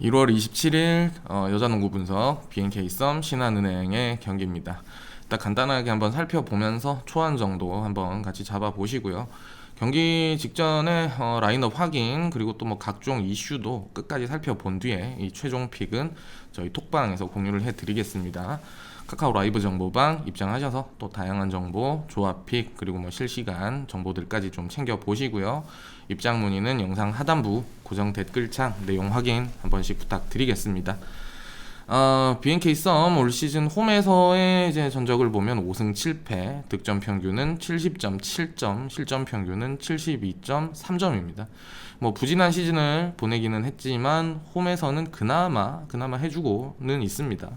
1월 27일 어, 여자농구 분석 BNK 썸 신한은행의 경기입니다. 일단 간단하게 한번 살펴보면서 초안 정도 한번 같이 잡아보시고요. 경기 직전에 어, 라인업 확인 그리고 또 뭐 각종 이슈도 끝까지 살펴본 뒤에 이 최종 픽은 저희 톡방에서 공유를 해드리겠습니다. 카카오 라이브 정보방 입장하셔서 또 다양한 정보, 조합 픽 그리고 뭐 실시간 정보들까지 좀 챙겨 보시고요. 입장 문의는 영상 하단부 고정 댓글창 내용 확인 한 번씩 부탁드리겠습니다. 어, BNK 썸 올 시즌 홈에서의 이제 전적을 보면 5승 7패, 득점 평균은 70.7점, 실점 평균은 72.3점입니다. 뭐 부진한 시즌을 보내기는 했지만 홈에서는 그나마 그나마 해주고는 있습니다.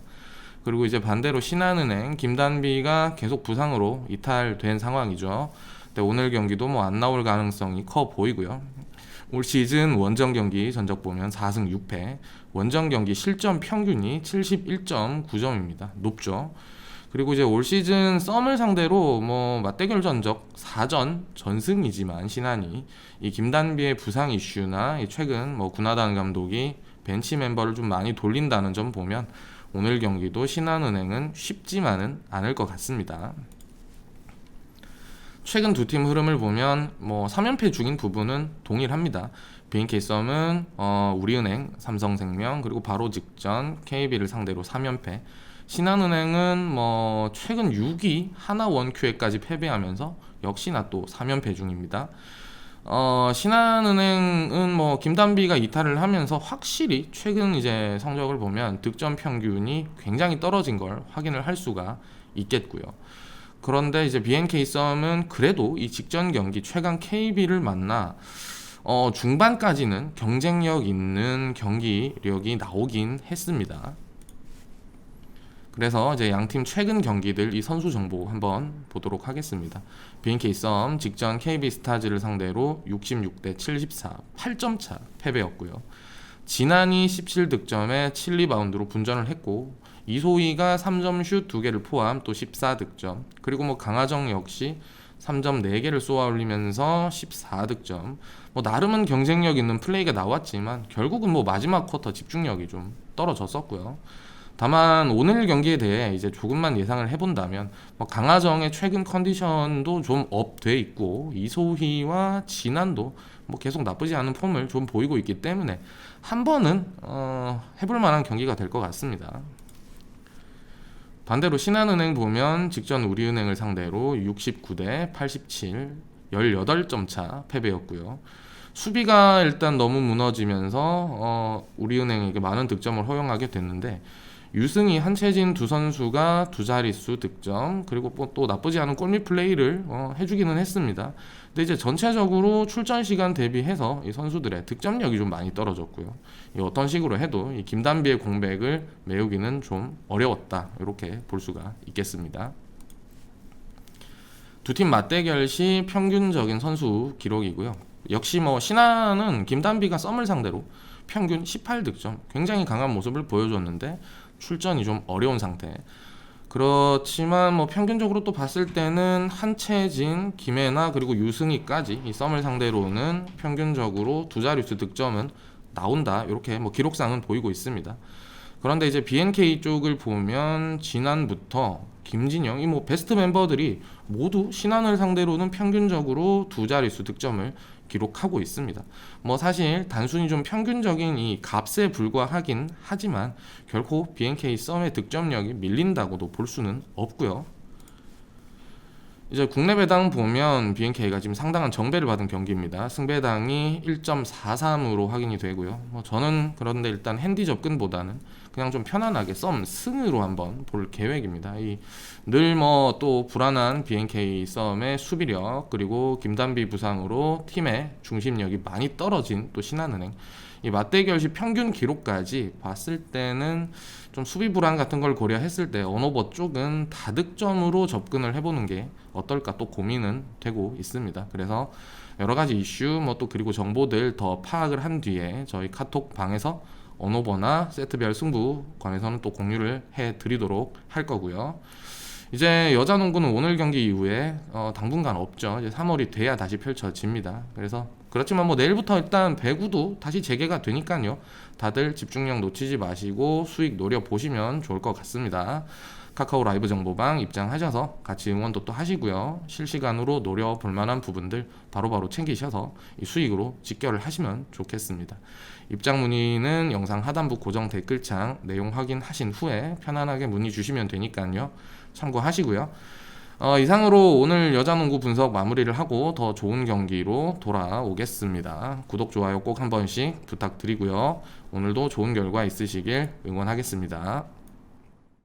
그리고 이제 반대로 신한은행 김단비가 계속 부상으로 이탈된 상황이죠. 근데 오늘 경기도 뭐 안 나올 가능성이 커 보이고요. 올 시즌 원정 경기 전적 보면 4승 6패, 원정 경기 실점 평균이 71.9점입니다. 높죠. 그리고 이제 올 시즌 썸을 상대로 뭐 맞대결 전적 4전 전승이지만 신한이 이 김단비의 부상 이슈나 이 최근 뭐 군하단 감독이 벤치 멤버를 좀 많이 돌린다는 점 보면 오늘 경기도 신한은행은 쉽지만은 않을 것 같습니다. 최근 두 팀 흐름을 보면 뭐 3연패 중인 부분은 동일합니다. BNK 썸은 어, 우리은행, 삼성생명 그리고 바로 직전 KB를 상대로 3연패. 신한은행은 뭐 최근 6위 하나 원큐에까지 패배하면서 역시나 또 3연패 중입니다. 어, 신한은행은 뭐 김단비가 이탈을 하면서 확실히 최근 이제 성적을 보면 득점 평균이 굉장히 떨어진 걸 확인을 할 수가 있겠고요. 그런데 이제 BNK 썸은 그래도 이 직전 경기 최강 KB를 만나 어, 중반까지는 경쟁력 있는 경기력이 나오긴 했습니다. 그래서 이제 양팀 최근 경기들 이 선수 정보 한번 보도록 하겠습니다. BNK 썸 직전 KB 스타즈를 상대로 66대 74, 8점 차 패배였고요. 지난이 17득점에 7리바운드로 분전을 했고 이소희가 3점 슛 2개를 포함 또 14득점 그리고 뭐 강하정 역시 3점 4개를 쏘아 올리면서 14득점 뭐 나름은 경쟁력 있는 플레이가 나왔지만 결국은 뭐 마지막 쿼터 집중력이 좀 떨어졌었고요. 다만 오늘 경기에 대해 이제 조금만 예상을 해본다면 뭐 강하정의 최근 컨디션도 좀 업 돼 있고 이소희와 진한도 뭐 계속 나쁘지 않은 폼을 좀 보이고 있기 때문에 한 번은 어, 해볼 만한 경기가 될 것 같습니다. 반대로 신한은행 보면 직전 우리은행을 상대로 69대 87, 18점 차 패배였고요. 수비가 일단 너무 무너지면서 어, 우리은행에게 많은 득점을 허용하게 됐는데 유승희, 한채진 두 선수가 두 자릿수 득점 그리고 뭐또 나쁘지 않은 골밑 플레이를 어, 해주기는 했습니다. 근데 이제 전체적으로 출전 시간 대비해서 이 선수들의 득점력이 좀 많이 떨어졌고요. 이 어떤 식으로 해도 이 김단비의 공백을 메우기는 좀 어려웠다 이렇게 볼 수가 있겠습니다. 두 팀 맞대결 시 평균적인 선수 기록이고요. 역시 뭐 신한은 김단비가 썸을 상대로 평균 18득점 굉장히 강한 모습을 보여줬는데 출전이 좀 어려운 상태. 그렇지만 뭐 평균적으로 또 봤을 때는 한채진, 김혜나 그리고 유승희까지 이 썸을 상대로는 평균적으로 두 자릿수 득점은 나온다 이렇게 뭐 기록상은 보이고 있습니다. 그런데 이제 BNK 쪽을 보면 지난부터 김진영 이 뭐 베스트 멤버들이 모두 신한을 상대로는 평균적으로 두 자릿수 득점을 기록하고 있습니다. 뭐 사실 단순히 좀 평균적인 이 값에 불과하긴 하지만 결코 BNK 썸의 득점력이 밀린다고도 볼 수는 없고요. 이제 국내 배당 보면 BNK가 지금 상당한 정배를 받은 경기입니다. 승배당이 1.43으로 확인이 되고요. 뭐 저는 그런데 일단 핸디 접근보다는 그냥 좀 편안하게 썸 승으로 한번 볼 계획입니다. 이늘뭐 또 불안한 BNK 썸의 수비력 그리고 김단비 부상으로 팀의 중심력이 많이 떨어진 또 신한은행 이 맞대결 시 평균 기록까지 봤을 때는 좀 수비 불안 같은 걸 고려했을 때 언오버 쪽은 다득점으로 접근을 해보는 게 어떨까 또 고민은 되고 있습니다. 그래서 여러 가지 이슈 뭐 또 그리고 정보들 더 파악을 한 뒤에 저희 카톡 방에서 언오버나 세트별 승부 관해서는 또 공유를 해 드리도록 할 거고요. 이제 여자 농구는 오늘 경기 이후에 어, 당분간 없죠. 이제 3월이 돼야 다시 펼쳐집니다. 그래서 그렇지만 뭐 내일부터 일단 배구도 다시 재개가 되니까요. 다들 집중력 놓치지 마시고 수익 노려 보시면 좋을 것 같습니다. 카카오 라이브 정보방 입장하셔서 같이 응원도 또 하시고요. 실시간으로 노려 볼 만한 부분들 바로바로 챙기셔서 이 수익으로 직결을 하시면 좋겠습니다. 입장 문의는 영상 하단부 고정 댓글창 내용 확인하신 후에 편안하게 문의 주시면 되니까요. 참고하시고요. 어, 이상으로 오늘 여자농구 분석 마무리를 하고 더 좋은 경기로 돌아오겠습니다. 구독, 좋아요 꼭 한 번씩 부탁드리고요. 오늘도 좋은 결과 있으시길 응원하겠습니다.